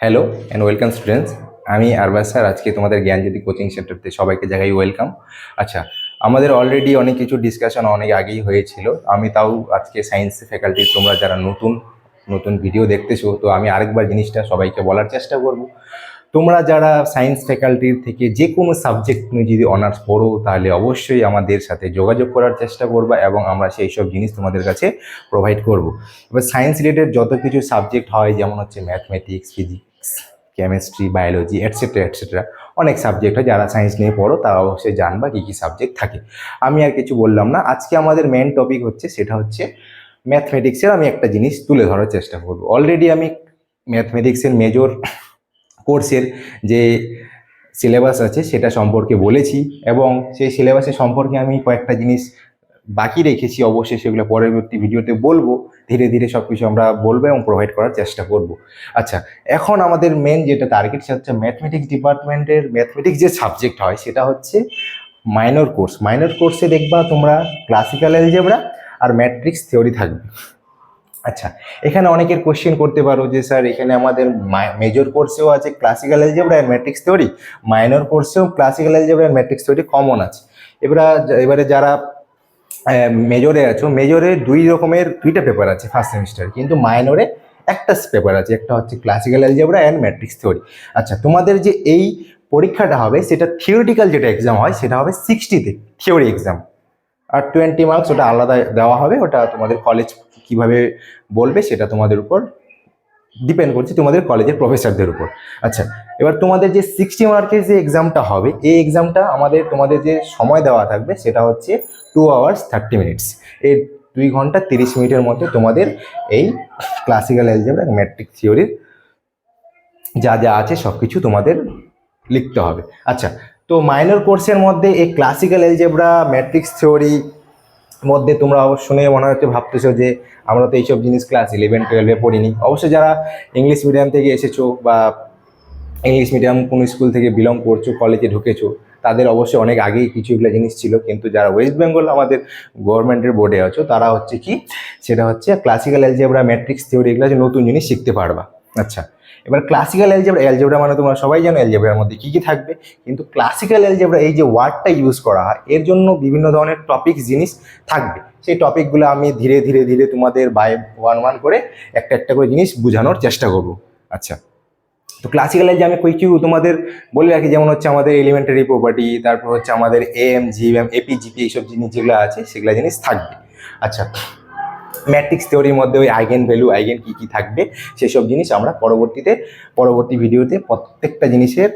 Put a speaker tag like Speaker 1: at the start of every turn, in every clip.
Speaker 1: Hello and welcome students আমি Arbaaz sir, আজকে তোমাদের জ্ঞানজ্যোতি কোচিং সেন্টারতে সবাইকে জায়গায় ওয়েলকাম আচ্ছা আমাদের অলরেডি অনেক কিছু ডিসকাশন অনেক আগেই হয়েছিল। আমি তাও আজকে সায়েন্স ফ্যাকাল্টির তোমরা যারা নতুন নতুন ভিডিও দেখতেছো, তো আমি আরেকবার জিনিসটা সবাইকে বলার চেষ্টা করব। তোমরা যারা সায়েন্স ফ্যাকাল্টির থেকে যে কোনো সাবজেক্ট নিয়ে যদি অনার্স পড়ো, তাহলে অবশ্যই আমাদের সাথে যোগাযোগ করার চেষ্টা করবা এবং আমরা সেই সব জিনিস তোমাদের কাছে প্রোভাইড করব। এবার সায়েন্স রিলেটেড যত কিছু সাবজেক্ট হয়, যেমন হচ্ছে mathematics physics chemistry biology etcetera etcetera অনেক সাবজেক্ট হয়, যারা সায়েন্স নিয়ে পড়ো, তারা অবশ্যই জানবা কী কী সাবজেক্ট থাকে। আমি আর কিছু বললাম না। আজকে আমাদের মেন টপিক হচ্ছে, সেটা হচ্ছে ম্যাথমেটিক্সের আমি একটা জিনিস তুলে ধরার চেষ্টা করব। অলরেডি আমি ম্যাথমেটিক্সের মেজর কোর্সের যে সিলেবাস আছে, সেটা সম্পর্কে বলেছি এবং সেই সিলেবাসের সম্পর্কে আমি কয়েকটা জিনিস বাকি রেখেছি অবশ্যই সেগুলো পরবর্তী ভিডিওতে বলব। ধীরে ধীরে সব কিছু আমরা বলব এবং প্রোভাইড করার চেষ্টা করব। আচ্ছা এখন আমাদের মেন যেটা টার্গেট সেটা হচ্ছে ম্যাথমেটিক্স ডিপার্টমেন্টের ম্যাথমেটিক্স যে সাবজেক্ট হয় সেটা হচ্ছে মাইনর কোর্স মাইনর কোর্সে দেখবা তোমরা ক্লাসিক্যাল অ্যালজেব্রা আর ম্যাট্রিক্স থিওরি থাকবে। আচ্ছা এখানে অনেকের কোশ্চেন করতে পারো যে, স্যার, এখানে আমাদের মেজর কোর্সেও আছে ক্লাসিক্যাল অ্যালজেব্রা আর ম্যাট্রিক্স থিওরি মাইনর কোর্সেও ক্লাসিক্যাল অ্যালজেব্রা আর ম্যাট্রিক্স থিওরি কমন আছে। এবার, এবারে যারা মেজরে আছো মেজরে দুই রকমের দুইটা পেপার আছে ফার্স্ট সেমিস্টার কিন্তু মাইনরে একটা পেপার আছে, একটা হচ্ছে classical algebra and matrix theory আচ্ছা তোমাদের যে এই পরীক্ষাটা হবে, সেটা থিওরিটিক্যাল যেটা এক্সাম হয়, সেটা হবে সিক্সটিতে থিওরি এক্সাম আর টোয়েন্টি মার্কস ওটা আলাদা দেওয়া হবে, ওটা তোমাদের কলেজ কীভাবে বলবে, সেটা তোমাদের উপর ডিপেন্ড করছে তোমাদের কলেজের প্রফেসরদের উপর। আচ্ছা এবার তোমাদের যে সিক্সটি মার্কের যে এক্সামটা হবে, এই এক্সামটা আমাদের, তোমাদের যে সময় দেওয়া থাকবে সেটা হচ্ছে টু আওয়ার্স থার্টি মিনিটস এই দুই ঘণ্টা তিরিশ মিনিটের মধ্যে তোমাদের এই ক্লাসিক্যাল অ্যালজেব্রা ম্যাট্রিক থিওরির যা যা আছে সব কিছু তোমাদের লিখতে হবে। আচ্ছা তো মাইনর কোর্সের মধ্যে এই ক্লাসিক্যাল অ্যালজেব্রা ম্যাট্রিক্স থিওরি মধ্যে তোমরা শুনে মনে হচ্ছে ভাবতেছো যে আমরা তো এইসব জিনিস ক্লাস ইলেভেন টুয়েলভে পড়িনি। অবশ্যই যারা ইংলিশ মিডিয়াম থেকে এসেছ বা ইংলিশ মিডিয়াম কোনো স্কুল থেকে বিলং করছ কলেজে ঢুকেছো, তাদের অবশ্যই অনেক আগেই কিছু এগুলো জিনিস ছিল। কিন্তু যারা ওয়েস্ট বেঙ্গল আমাদের গভর্নমেন্টের বোর্ডে আছো, তারা হচ্ছে কি? সেটা হচ্ছে ক্লাসিক্যাল অ্যালজেব্রা ম্যাট্রিক্স থিওরি এগুলো নতুন জিনিস শিখতে পারবা। আচ্ছা এবার ক্লাসিক্যাল অ্যালজেব্রা অ্যালজেব্রা মানে তোমরা সবাই জানো অ্যালজেব্রার মধ্যে কী কী থাকবে, কিন্তু ক্লাসিক্যাল অ্যালজেব্রা এই যে ওয়ার্ডটা ইউজ করা হয়, এর জন্য বিভিন্ন ধরনের টপিক জিনিস থাকবে। সেই টপিকগুলো আমি ধীরে ধীরে ধীরে তোমাদের বাই ওয়ান ওয়ান করে একটা একটা করে জিনিস বোঝানোর চেষ্টা করব। আচ্ছা তো ক্লাসিক্যাল যে আমি কিছু তোমাদের বলে রাখি, যেমন হচ্ছে আমাদের এলিমেন্টারি প্রপার্টি তারপর হচ্ছে আমাদের M G M A P G P এইসব জিনিস যেগুলো আছে, সেগুলো জিনিস থাকবে। আচ্ছা ম্যাট্রিক্স থিওরির মধ্যে ওই আইগেন ভ্যালু, আইগেন কী কী থাকবে, সেসব জিনিস আমরা পরবর্তীতে, পরবর্তী ভিডিওতে প্রত্যেকটা জিনিসের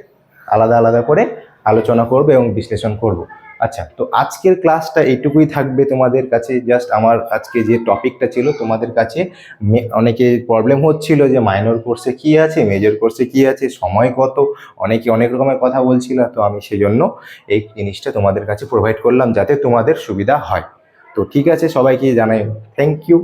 Speaker 1: আলাদা আলাদা করে আলোচনা করব এবং বিশ্লেষণ করব। আচ্ছা তো আজকের ক্লাসটা এইটুকুই থাকবে তোমাদের কাছে। জাস্ট আমার আজকে যে টপিকটা ছিল, তোমাদের কাছে অনেকে প্রবলেম হচ্ছিল যে মাইনর কোর্সে কি আছে মেজর কোর্সে কি আছে, সময় কত, অনেকে অনেক রকমের কথা বলছিল, তো আমি সেজন্য এই জিনিসটা তোমাদের কাছে প্রোভাইড করলাম যাতে তোমাদের সুবিধা হয়। তো ঠিক আছে সবাইকে জানাই থ্যাংক ইউ